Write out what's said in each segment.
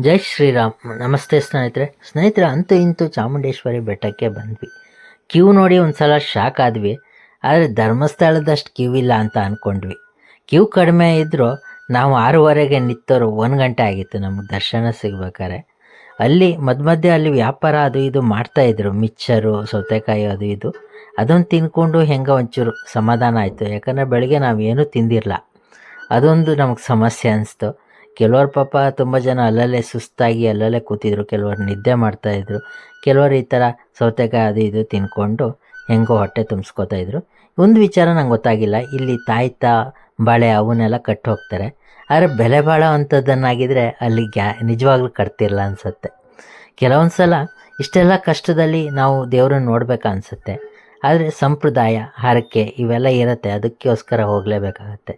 ಜೈ ಶ್ರೀರಾಮ್. ನಮಸ್ತೆ ಸ್ನೇಹಿತರೆ. ಸ್ನೇಹಿತರೆ, ಅಂತೂ ಇಂತೂ ಚಾಮುಂಡೇಶ್ವರಿ ಬೆಟ್ಟಕ್ಕೆ ಬಂದ್ವಿ. ಕ್ಯೂ ನೋಡಿ ಒಂದು ಸಲ ಶಾಕ್ ಆದ್ವಿ. ಆದರೆ ಧರ್ಮಸ್ಥಳದಷ್ಟು ಕ್ಯೂ ಇಲ್ಲ ಅಂತ ಅಂದ್ಕೊಂಡ್ವಿ ಕ್ಯೂ ಕಡಿಮೆ ಇದ್ದರೂ ನಾವು ಆರೂವರೆಗೆ ನಿಂತವರು ಒಂದು ಗಂಟೆ ಆಗಿತ್ತು ನಮಗೆ ದರ್ಶನ ಸಿಗ್ಬೇಕಾದ್ರೆ. ಅಲ್ಲಿ ಮಧ್ಯ ಮಧ್ಯೆ ಅಲ್ಲಿ ವ್ಯಾಪಾರ ಅದು ಇದು ಮಾಡ್ತಾಯಿದ್ರು ಮಿಚ್ಚರು, ಸೌತೆಕಾಯಿ ಅದು ಇದು. ಅದೊಂದು ತಿನ್ಕೊಂಡು ಹೆಂಗೆ ಒಂಚೂರು ಸಮಾಧಾನ ಆಯಿತು. ಯಾಕಂದರೆ ಬೆಳಗ್ಗೆ ನಾವು ಏನೂ ತಿಂದಿರಲ್ಲ ಅದೊಂದು ನಮಗೆ ಸಮಸ್ಯೆ ಅನಿಸ್ತು. ಕೆಲವ್ರು ಪಾಪ ತುಂಬ ಜನ ಅಲ್ಲಲ್ಲೇ ಸುಸ್ತಾಗಿ ಅಲ್ಲಲ್ಲೇ ಕೂತಿದ್ರು, ಕೆಲವರು ನಿದ್ದೆ ಮಾಡ್ತಾಯಿದ್ರು ಕೆಲವರು ಈ ಥರ ಸೌತೆಕಾಯಿ ಅದು ಇದು ತಿನ್ಕೊಂಡು ಹೆಂಗೋ ಹೊಟ್ಟೆ ತುಂಬಿಸ್ಕೊತಾ ಇದ್ರು. ಒಂದು ವಿಚಾರ ನಂಗೆ ಗೊತ್ತಾಗಿಲ್ಲ. ಇಲ್ಲಿ ತಾಯ್ತ, ಬಾಳೆ ಅವನ್ನೆಲ್ಲ ಕಟ್ಟು ಹೋಗ್ತಾರೆ. ಆದರೆ ಬೆಲೆ ಬಾಳೋ ಅಂಥದ್ದನ್ನಾಗಿದ್ದರೆ ಅಲ್ಲಿ ಗ್ಯಾ, ನಿಜವಾಗ್ಲೂ ಕಟ್ತಿರಲ್ಲ ಅನಿಸುತ್ತೆ. ಕೆಲವೊಂದು ಸಲ ಇಷ್ಟೆಲ್ಲ ಕಷ್ಟದಲ್ಲಿ ನಾವು ದೇವ್ರನ್ನ ನೋಡಬೇಕು ಅನಿಸುತ್ತೆ. ಆದರೆ ಸಂಪ್ರದಾಯ, ಹರಕೆ ಇವೆಲ್ಲ ಇರುತ್ತೆ. ಅದಕ್ಕೋಸ್ಕರ ಹೋಗಲೇಬೇಕಾಗತ್ತೆ.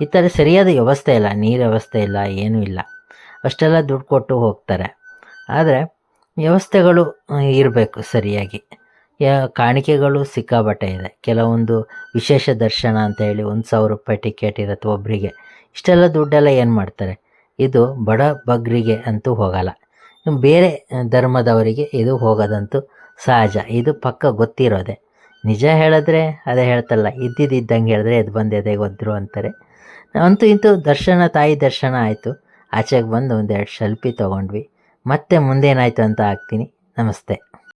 ಈ ಥರ ಸರಿಯಾದ ವ್ಯವಸ್ಥೆ ಇಲ್ಲ, ನೀರು ವ್ಯವಸ್ಥೆ ಇಲ್ಲ, ಏನೂ ಇಲ್ಲ. ಅಷ್ಟೆಲ್ಲ ದುಡ್ಡು ಕೊಟ್ಟು ಹೋಗ್ತಾರೆ. ಆದರೆ ವ್ಯವಸ್ಥೆಗಳು ಇರಬೇಕು ಸರಿಯಾಗಿ. ಯಾ, ಕಾಣಿಕೆಗಳು ಸಿಕ್ಕಾಬಟ್ಟೆ ಇದೆ. ಕೆಲವೊಂದು ವಿಶೇಷ ದರ್ಶನ ಅಂತ ಹೇಳಿ ಒಂದು ಸಾವಿರ ರೂಪಾಯಿ ಟಿಕೆಟ್ ಇರುತ್ತೆ ಒಬ್ಬರಿಗೆ ಇಷ್ಟೆಲ್ಲ ದುಡ್ಡೆಲ್ಲ ಏನು ಮಾಡ್ತಾರೆ? ಇದು ಬಡ ಬಗ್ರಿಗೆ ಅಂತೂ ಹೋಗಲ್ಲ. ಬೇರೆ ಧರ್ಮದವರಿಗೆ ಇದು ಹೋಗೋದಂತೂ ಸಹಜ. ಇದು ಪಕ್ಕ ಗೊತ್ತಿರೋದೆ. ನಿಜ ಹೇಳಿದ್ರೆ ಅದೇ ಹೇಳ್ತಲ್ಲ ಇದ್ದಿದ್ದಂಗೆ ಹೇಳಿದ್ರೆ ಎದ್ದು ಬಂದು ಎದೆಗೆ ಒದ್ರು ಅಂತಾರೆ. ಅಂತೂ ಇಂತೂ ದರ್ಶನ, ತಾಯಿ ದರ್ಶನ ಆಯಿತು. ಆಚೆಗೆ ಬಂದು ಒಂದೆರಡು ಸೆಲ್ಫಿ ತೊಗೊಂಡ್ವಿ. ಮತ್ತೆ ಮುಂದೇನಾಯಿತು ಅಂತ ಹಾಕ್ತೀನಿ. ನಮಸ್ತೆ.